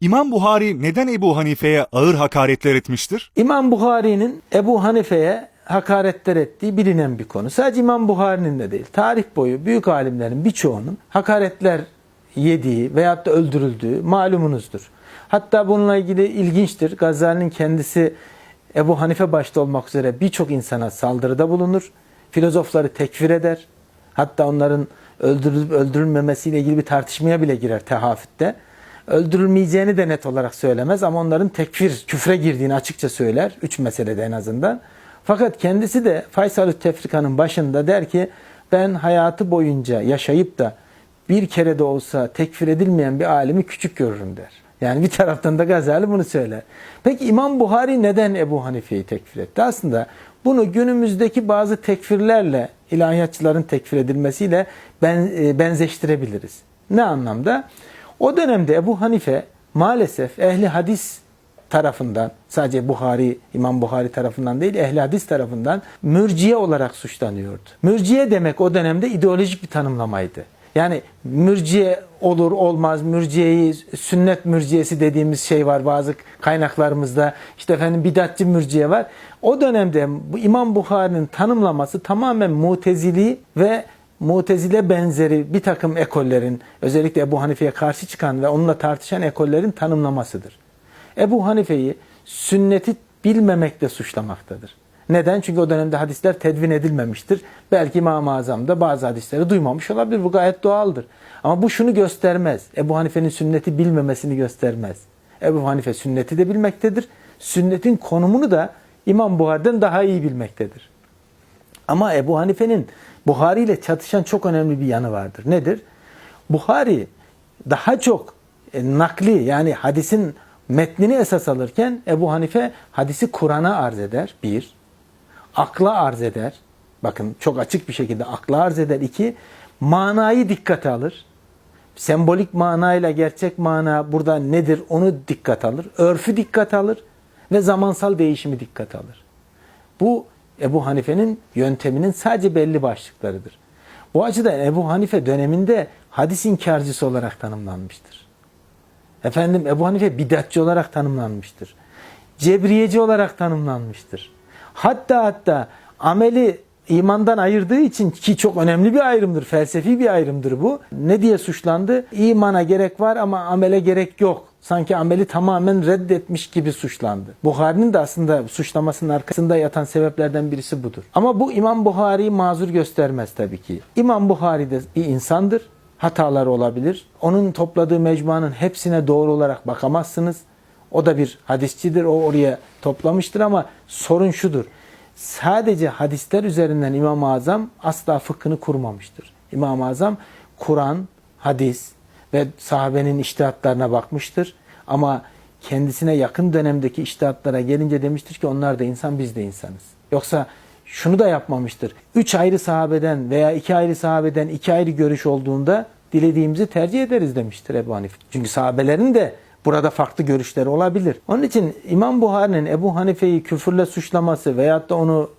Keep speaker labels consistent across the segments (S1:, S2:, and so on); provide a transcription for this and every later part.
S1: İmam Buhari neden Ebu Hanife'ye ağır hakaretler etmiştir?
S2: İmam Buhari'nin Ebu Hanife'ye hakaretler ettiği bilinen bir konu. Sadece İmam Buhari'nin de değil. Tarih boyu büyük alimlerin birçoğunun hakaretler yediği veyahut da öldürüldüğü malumunuzdur. Hatta bununla ilgili ilginçtir. Gazali'nin kendisi Ebu Hanife başta olmak üzere birçok insana saldırıda bulunur. Filozofları tekfir eder. Hatta onların öldürülüp öldürülmemesiyle ilgili bir tartışmaya bile girer tehafütte. Öldürülmeyeceğini de net olarak söylemez ama onların tekfir, küfre girdiğini açıkça söyler. Üç meselede en azından. Fakat kendisi de Faysal Tefrika'nın başında der ki ben hayatı boyunca yaşayıp da bir kere de olsa tekfir edilmeyen bir alimi küçük görürüm der. Yani bir taraftan da Gazali bunu söyler. Peki İmam Buhari neden Ebu Hanife'yi tekfir etti? Aslında bunu günümüzdeki bazı tekfirlerle, ilahiyatçıların tekfir edilmesiyle ben, e, benzeştirebiliriz. Ne anlamda? O dönemde Ebu Hanife maalesef ehli hadis tarafından sadece Buhari, İmam Buhari tarafından değil ehli hadis tarafından mürciye olarak suçlanıyordu. Mürciye demek o dönemde ideolojik bir tanımlamaydı. Yani mürciye olur olmaz mürciyeyi sünnet mürciyesi dediğimiz şey var bazı kaynaklarımızda. İşte efendim bidatçı mürciye var. O dönemde bu İmam Buhari'nin tanımlaması tamamen mutezili ve mutezile benzeri bir takım ekollerin özellikle Ebu Hanife'ye karşı çıkan ve onunla tartışan ekollerin tanımlamasıdır. Ebu Hanife'yi sünneti bilmemekle suçlamaktadır. Neden? Çünkü o dönemde hadisler tedvin edilmemiştir. Belki İmam-ı Azam da bazı hadisleri duymamış olabilir. Bu gayet doğaldır. Ama bu şunu göstermez. Ebu Hanife'nin sünneti bilmemesini göstermez. Ebu Hanife sünneti de bilmektedir. Sünnetin konumunu da İmam Buhari'den daha iyi bilmektedir. Ama Ebu Hanife'nin Buhari ile çatışan çok önemli bir yanı vardır. Nedir? Buhari daha çok e, nakli yani hadisin metnini esas alırken Ebu Hanife hadisi Kur'an'a arz eder. Bir. Akla arz eder. Bakın çok açık bir şekilde akla arz eder. İki. Manayı dikkate alır. Sembolik manayla gerçek mana burada nedir onu dikkat alır. Örfü dikkat alır ve zamansal değişimi dikkat alır. Bu Ebu Hanife'nin yönteminin sadece belli başlıklarıdır. Bu açıdan Ebu Hanife döneminde hadis inkarcısı olarak tanımlanmıştır. Efendim Ebu Hanife bidatçı olarak tanımlanmıştır. Cebriyeci olarak tanımlanmıştır. Hatta hatta ameli imandan ayırdığı için ki çok önemli bir ayrımdır, felsefi bir ayrımdır bu. Ne diye suçlandı? İmana gerek var ama amele gerek yok. Sanki ameli tamamen reddetmiş gibi suçlandı. Buhari'nin de aslında suçlamasının arkasında yatan sebeplerden birisi budur. Ama bu İmam Buhari'yi mazur göstermez tabii ki. İmam Buhari de bir insandır. Hataları olabilir. Onun topladığı mecmuanın hepsine doğru olarak bakamazsınız. O da bir hadisçidir. O oraya toplamıştır ama sorun şudur. Sadece hadisler üzerinden İmam-ı Azam asla fıkhını kurmamıştır. İmam-ı Azam Kur'an, hadis ve sahabenin iştihatlarına bakmıştır. Ama kendisine yakın dönemdeki iştihatlara gelince demiştir ki onlar da insan biz de insanız. Yoksa şunu da yapmamıştır. Üç ayrı sahabeden veya iki ayrı sahabeden iki ayrı görüş olduğunda dilediğimizi tercih ederiz demiştir Ebu Hanife. Çünkü sahabelerin de burada farklı görüşleri olabilir. Onun için İmam Buhari'nin Ebu Hanife'yi küfürle suçlaması veyahut da onu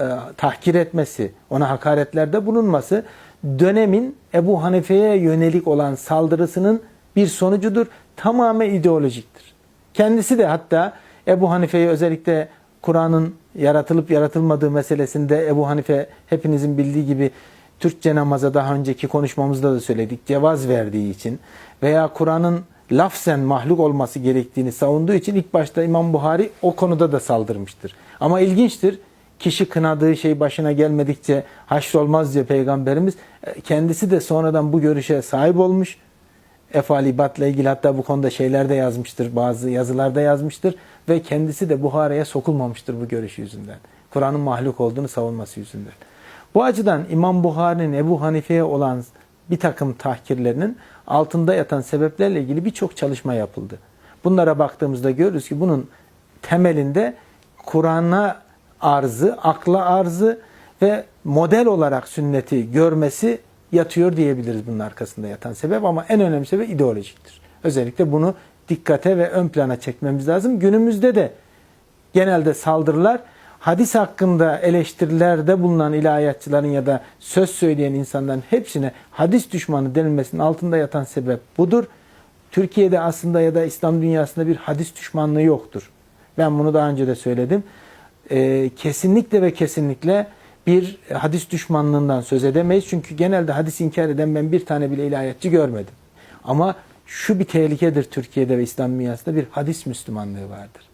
S2: e, tahkir etmesi, ona hakaretlerde bulunması dönemin Ebu Hanife'ye yönelik olan saldırısının bir sonucudur. Tamamen ideolojiktir. Kendisi de hatta Ebu Hanife'yi özellikle Kur'an'ın yaratılıp yaratılmadığı meselesinde Ebu Hanife hepinizin bildiği gibi Türkçe namaza daha önceki konuşmamızda da söyledik. Cevaz verdiği için veya Kur'an'ın lafzen mahluk olması gerektiğini savunduğu için ilk başta İmam Buhari o konuda da saldırmıştır. Ama ilginçtir. Kişi kınadığı şey başına gelmedikçe haşrolmaz diyor Peygamberimiz. E, Kendisi de sonradan bu görüşe sahip olmuş. Efalibatla ilgili hatta bu konuda şeyler de yazmıştır. Bazı yazılarda yazmıştır. Ve kendisi de Buhari'ye sokulmamıştır bu görüş yüzünden. Kur'an'ın mahluk olduğunu savunması yüzünden. Bu açıdan İmam Buhari'nin Ebu Hanife'ye olan bir takım tahkirlerinin altında yatan sebeplerle ilgili birçok çalışma yapıldı. Bunlara baktığımızda görürüz ki bunun temelinde Kur'an'a arzı, akla arzı ve model olarak sünneti görmesi yatıyor diyebiliriz bunun arkasında yatan sebep ama en önemli sebep ideolojiktir. Özellikle bunu dikkate ve ön plana çekmemiz lazım. Günümüzde de genelde saldırılar hadis hakkında eleştirilerde bulunan ilahiyatçıların ya da söz söyleyen insanların hepsine hadis düşmanı denilmesinin altında yatan sebep budur. Türkiye'de aslında ya da İslam dünyasında bir hadis düşmanlığı yoktur. Ben bunu daha önce de söyledim. Ee, kesinlikle ve kesinlikle bir hadis düşmanlığından söz edemeyiz. Çünkü genelde hadis inkar eden ben bir tane bile ilahiyatçı görmedim. Ama şu bir tehlikedir Türkiye'de ve İslam dünyasında bir hadis Müslümanlığı vardır.